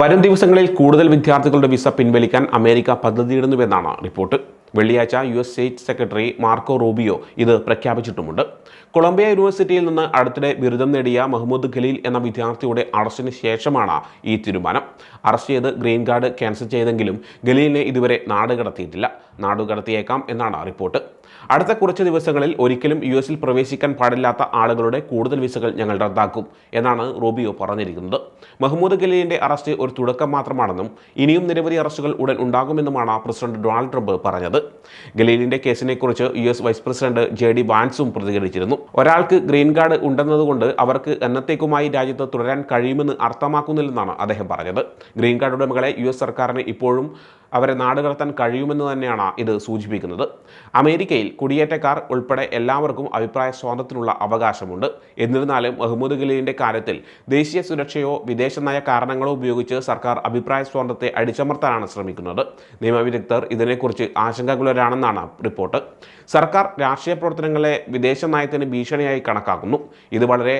വരും ദിവസങ്ങളിൽ കൂടുതൽ വിദ്യാർത്ഥികളുടെ വിസ പിൻവലിക്കാൻ അമേരിക്ക പദ്ധതിയിടുന്നുവെന്നാണ് റിപ്പോർട്ട്. വെള്ളിയാഴ്ച U S state secretary Marco Rubio ഇത് പ്രഖ്യാപിച്ചിട്ടുമുണ്ട്. കൊളംബിയ യൂണിവേഴ്സിറ്റിയിൽ നിന്ന് അടുത്തിടെ ബിരുദം നേടിയ മുഹമ്മദ് ഖലീൽ എന്ന വിദ്യാർത്ഥിയുടെ അറസ്റ്റിന് ശേഷമാണ് ഈ തീരുമാനം. അറസ്റ്റ് ചെയ്ത് ഗ്രീൻ കാർഡ് ക്യാൻസൽ ചെയ്തെങ്കിലും ഖലീലിനെ ഇതുവരെ നാട് കടത്തിയിട്ടില്ല നാട് കടത്തിയേക്കാം എന്നാണ് റിപ്പോർട്ട്. അടുത്ത കുറച്ച് ദിവസങ്ങളിൽ ഒരിക്കലും യു എസിൽ പ്രവേശിക്കാൻ പാടില്ലാത്ത ആളുകളുടെ കൂടുതൽ വിസകൾ ഞങ്ങൾ റദ്ദാക്കും എന്നാണ് റോബിയോ പറഞ്ഞിരിക്കുന്നത്. മഹ്മൂദ് ഖലീലിന്റെ അറസ്റ്റ് ഒരു തുടക്കം മാത്രമാണെന്നും ഇനിയും നിരവധി അറസ്റ്റുകൾ ഉടൻ ഉണ്ടാകുമെന്നുമാണ് പ്രസിഡന്റ് ഡൊണാൾഡ് ട്രംപ് പറഞ്ഞത്. ഖലീലിന്റെ കേസിനെക്കുറിച്ച് U S vice president J D വാൻസും പ്രതികരിച്ചിരുന്നു. ഒരാൾക്ക് ഗ്രീൻ കാർഡ് ഉണ്ടെന്നതുകൊണ്ട് അവർക്ക് എന്നത്തേക്കുമായി രാജ്യത്ത് തുടരാൻ കഴിയുമെന്ന് അർത്ഥമാക്കുന്നില്ലെന്നാണ് അദ്ദേഹം പറഞ്ഞത്. ഗ്രീൻ കാർഡ് ഉടമകളെ യു എസ് സർക്കാരിന് ഇപ്പോഴും അവരെ നാടുകടത്താൻ കഴിയുമെന്ന് തന്നെയാണ് ഇത് സൂചിപ്പിക്കുന്നത്. അമേരിക്കയിൽ കുടിയേറ്റക്കാർ ഉൾപ്പെടെ എല്ലാവർക്കും അഭിപ്രായ സ്വാതന്ത്ര്യത്തിനുള്ള അവകാശമുണ്ട്. എന്നിരുന്നാലും മുഹമ്മദ് ഗലീലിന്റെ കാര്യത്തിൽ ദേശീയ സുരക്ഷയോ വിദേശനയ കാരണങ്ങളോ ഉപയോഗിച്ച് സർക്കാർ അഭിപ്രായ സ്വാതന്ത്ര്യത്തെ അടിച്ചമർത്താനാണ് ശ്രമിക്കുന്നത്. നിയമവിദഗ്ധർ ഇതിനെക്കുറിച്ച് ആശങ്കകുലരാണെന്നാണ് റിപ്പോർട്ട്. സർക്കാർ രാഷ്ട്രീയ പ്രവർത്തനങ്ങളെ വിദേശ നയത്തിന് ഭീഷണിയായി കണക്കാക്കുന്നു. ഇത് വളരെ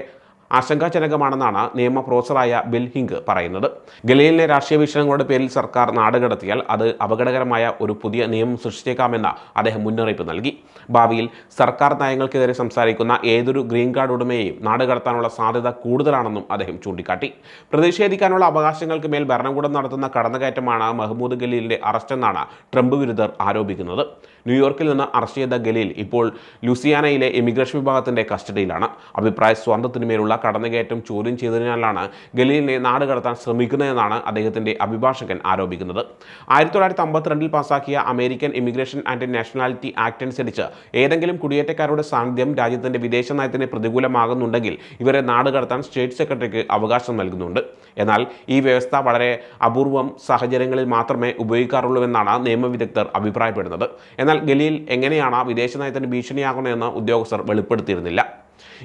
ആശങ്കാജനകമാണെന്നാണ് നിയമ പ്രൊഫസറായ ബിൽ ഹിങ്ക് പറയുന്നത്. ഗലീലിനെ രാഷ്ട്രീയ വീക്ഷണങ്ങളുടെ പേരിൽ സർക്കാർ നാടുകടത്തിയാൽ അത് അപകടകരമായ ഒരു പുതിയ നിയമം സൃഷ്ടിച്ചേക്കാമെന്ന് അദ്ദേഹം മുന്നറിയിപ്പ് നൽകി. ഭാവിയിൽ സർക്കാർ നയങ്ങൾക്കെതിരെ സംസാരിക്കുന്ന ഏതൊരു ഗ്രീൻ കാർഡ് ഉടമയെയും നാടുകടത്താനുള്ള സാധ്യത കൂടുതലാണെന്നും അദ്ദേഹം ചൂണ്ടിക്കാട്ടി. പ്രതിഷേധിക്കാനുള്ള അവകാശങ്ങൾക്ക് മേൽ ഭരണകൂടം നടത്തുന്ന കടന്നുകയറ്റമാണ് മഹ്മൂദ് ഗലീലിന്റെ അറസ്റ്റെന്നാണ് ട്രംപ് വിരുദ്ധർ ആരോപിക്കുന്നത്. ന്യൂയോർക്കിൽ നിന്ന് അറസ്റ്റ് ചെയ്ത ഗലീൽ ഇപ്പോൾ ലുസിയാനയിലെ ഇമിഗ്രേഷൻ വിഭാഗത്തിന്റെ കസ്റ്റഡിയിലാണ്. അഭിപ്രായ സ്വാതന്ത്ര്യത്തിനുമേലുള്ള കടന്നുകയറ്റം ചോദ്യം ചെയ്തതിനാലാണ് ഗലീലിനെ നാട് കടത്താൻ ശ്രമിക്കുന്നതെന്നാണ് അദ്ദേഹത്തിന്റെ അഭിഭാഷകൻ ആരോപിക്കുന്നത്. ആയിരത്തി തൊള്ളായിരത്തി അമ്പത്തിരണ്ടിൽ പാസാക്കിയ American immigration and nationality act അനുസരിച്ച് ഏതെങ്കിലും കുടിയേറ്റക്കാരുടെ സാന്നിധ്യം രാജ്യത്തിന്റെ വിദേശ നയത്തിന് പ്രതികൂലമാകുന്നുണ്ടെങ്കിൽ ഇവരെ നാട് കടത്താൻ സ്റ്റേറ്റ് സെക്രട്ടറിക്ക് അവകാശം നൽകുന്നുണ്ട്. എന്നാൽ ഈ വ്യവസ്ഥ വളരെ അപൂർവം സാഹചര്യങ്ങളിൽ മാത്രമേ ഉപയോഗിക്കാറുള്ളൂവെന്നാണ് നിയമവിദഗ്ധർ അഭിപ്രായപ്പെടുന്നത്. എന്നാൽ ഗലീൽ എങ്ങനെയാണ് വിദേശ നയത്തിന് ഭീഷണിയാകുന്നതെന്ന് ഉദ്യോഗസ്ഥർ വെളിപ്പെടുത്തിയിരുന്നില്ല.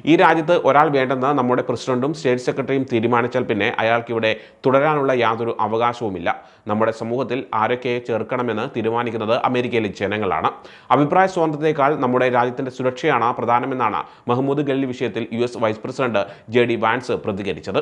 ഈ രാജ്യത്ത് ഒരാൾ വേണ്ടെന്ന് നമ്മുടെ പ്രസിഡന്റും സ്റ്റേറ്റ് സെക്രട്ടറിയും തീരുമാനിച്ചാൽ പിന്നെ അയാൾക്ക് ഇവിടെ തുടരാനുള്ള യാതൊരു അവകാശവുമില്ല. നമ്മുടെ സമൂഹത്തിൽ ആരൊക്കെ ചേർക്കണമെന്ന് തീരുമാനിക്കുന്നത് അമേരിക്കയിലെ ജനങ്ങളാണ്. അഭിപ്രായ സ്വാതന്ത്ര്യത്തെക്കാൾ നമ്മുടെ രാജ്യത്തിന്റെ സുരക്ഷയാണ് പ്രധാനമെന്നാണ് മഹമ്മൂദ് ഗല്ലി വിഷയത്തിൽ U vice president J D Vance പ്രതികരിച്ചത്.